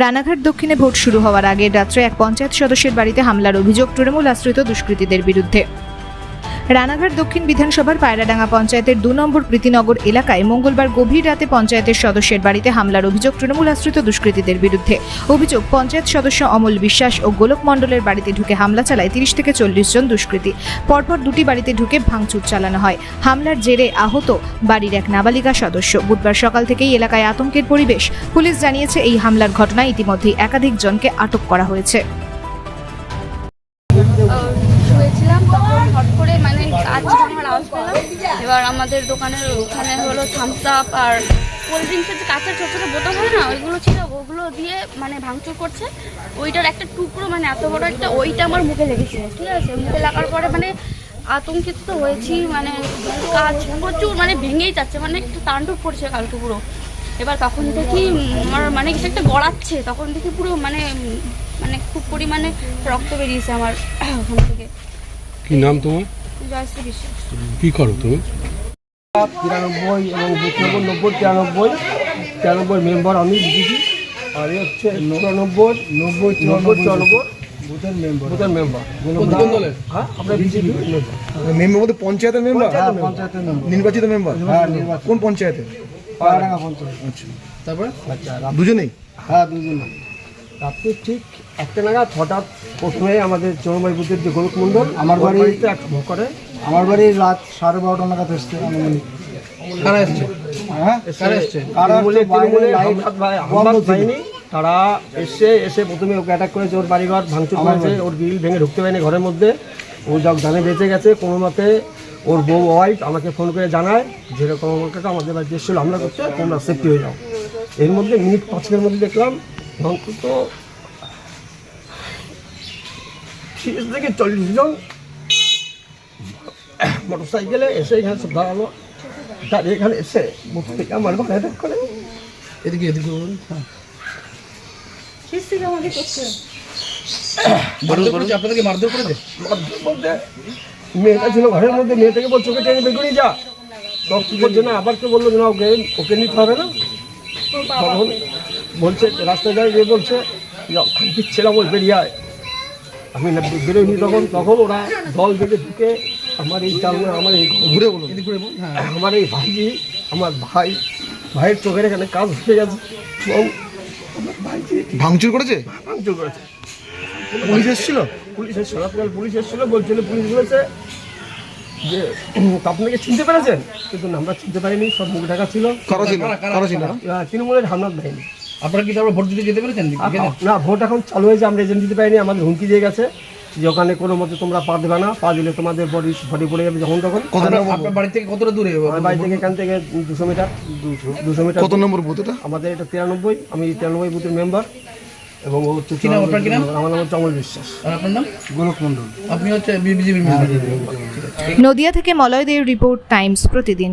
রানাঘাট দক্ষিণে ভোট শুরু হওয়ার আগে রাত্রে এক পঞ্চায়েত সদস্যের বাড়িতে হামলার অভিযোগ তৃণমূল আশ্রিত দুষ্কৃতীদের বিরুদ্ধে। রানাঘাট দক্ষিণ বিধানসভার পায়রাডাঙ্গা পঞ্চায়েতের দু নম্বর প্রীতিনগর এলাকায় মঙ্গলবার গভীর রাতে পঞ্চায়েতের সদস্যের বাড়িতে হামলার অভিযোগ তৃণমূল আশ্রিত দুষ্কৃতীদের বিরুদ্ধে। অভিযোগ, পঞ্চায়েত সদস্য অমল বিশ্বাস ও গোলক মণ্ডলের বাড়িতে ঢুকে হামলা চালায় তিরিশ থেকে চল্লিশ জন দুষ্কৃতী। পরপর দুটি বাড়িতে ঢুকে ভাঙচুর চালানো হয়। হামলার জেরে আহত বাড়ির এক নাবালিকা সদস্য। বুধবার সকাল থেকেই এলাকায় আতঙ্কের পরিবেশ। পুলিশ জানিয়েছে, এই হামলার ঘটনায় ইতিমধ্যেই একাধিক জনকে আটক করা হয়েছে। এবার আমাদের দোকানের ওখানে হলো থামস আপ আর কোল্ড ড্রিঙ্কসের যে কাঁচের ছোটো ছোটো বোতল হয় না, ওইগুলো ছিল, ওগুলো দিয়ে মানে ভাঙচুর করছে। ওইটার একটা টুকরো মানে এত বড় একটা, ওইটা আমার মুখে লেগেছে, ঠিক আছে? মুখে লাগার পরে মানে আতঙ্কিত তো হয়েছি মানে কাজ প্রচুর মানে ভেঙেই যাচ্ছে মানে একটু তাণ্ডব করছে কালকে পুরো। এবার তখন দেখি আমার মানে কিছু একটা গড়াচ্ছে, তখন দেখি পুরো মানে মানে খুব পরিমাণে রক্ত বেরিয়েছে আমার ওখান থেকে। কি নাম তোমার? জয়শ্রী বিশ্বাস কি করো তুমি? তিরানব্বই এবং নব্বই তিরানব্বই তিরানব্বই মেম্বার আমি বিজেপি আর এ হচ্ছে চুরানব্বই নব্বই নব্বই চুরানব্বই। বুথের মেম্বার। বুথের মেম্বার। হ্যাঁ আমরা বিজেপি মেম্বার মেম্বার বলতে পঞ্চায়েতের মেম্বার? হ্যাঁ পঞ্চায়েতের মেম্বার। নির্বাচিত মেম্বার? হ্যাঁ কোন পঞ্চায়েতে? পায়রাঙ্গা পঞ্চায়েত। আচ্ছা তারপরে? আচ্ছা দুজনেই? হ্যাঁ দুজন রাত্রে ঠিক একটা নাগাদ হঠাৎ প্রথমে আমাদের চৌমাই বুথের যে গোলক মণ্ডল আমার বাড়িতে এক করে আমার বাড়ি রাত সাড়ে বারোটা নাগাদ এসছে কারা এসছে? হ্যাঁ? কারা এসছে? কারা তৃণমূলে। বাহিনী তারা এসে এসে প্রথমে ওকে অ্যাটাক করেছে। ওর বাড়িঘর ভাঙচুর করেছে। ওর গ্রিল ভেঙে ঢুকতে পারেনি ঘরের মধ্যে। ও যখন জানে বেঁচে গেছে। কোনো মতে ওর বউ ওয়াইফ আমাকে ফোন করে জানায় যেরকম আমার কাছে আমাদের বাড়িতে এসেছিল হামলা করছে তোমরা সেফটি হয়ে যাও। এর মধ্যে মিনিট পাঁচের মধ্যে দেখলাম অন্তত তিরিশ থেকে চল্লিশ জন মোটর সাইকেলে এসে এখানে সব দাঁড়াল দাঁড়িয়ে এখানে এসে মুখ থেকে আমার ঘরে অ্যাটাক করে এদিকে এদিকে আপনাদেরকে মারধর করেছে মারধর বলতে মেয়েটা ছিল ঘরের মধ্যে মেয়েটাকে বলছে ওকে টেনে বের করে যা তখন বলছে না আবার কে বলল যে না ওকে ওকে নিতে হবে না তখন বলছে রাস্তায় যাই গিয়ে বলছে দিচ্ছিলাম ওই বেরিয়ে আয়। আমি না বেরোয়নি তখন তখন ওরা দল বেঁধে ঢুকে আমার এই চাল আমার এই ঘুরে বলুন আমার এই ভাইজি আমার ভাই ভাইয়ের চোখের এখানে কাজ হয়ে গেছে। এবং আমার ভাইজি ভাঙচুর করেছে? ভাঙচুর করেছে। পুলিশ এসেছিল? পুলিশের সরাসরি পুলিশ এসেছিল বলছিল পুলিশ বলেছে যে আপনাকে চিনতে পেরেছেন? কিন্তু আমরা চিনতে পারিনি সব মুখ ঢাকা ছিল। তৃণমূলের হামলাত বাহিনী আপনারা কি তারপর ভোট দিতে যেতে পেরেছেন না ভোট এখন চালু হয়েছে আমরা এজেন্ট দিতে পারিনি আমাদের হুমকি দিয়ে গেছে যে ওখানে কোনো মতে তোমরা পা দেবে না পা দিলে তোমাদের বডি বডি পড়ে যাবে যখন তখন। কত নম্বর আপনার বাড়ি থেকে কতটা দূরে? আমার বাড়ি থেকে এখান থেকে দুশো মিটার দুশো মিটার কত নম্বর বুথ এটা? আমাদের এটা তিরানব্বই আমি তিরানব্বই বুথের মেম্বার এবং ও হচ্ছে কি নাম আপনার কি নাম? আমার নাম বিশ্বাস। আর আপনার নাম? গোলক মণ্ডল। আপনি হচ্ছে বিজেপি নদিয়া থেকে মলয় দের report Times Pratidin.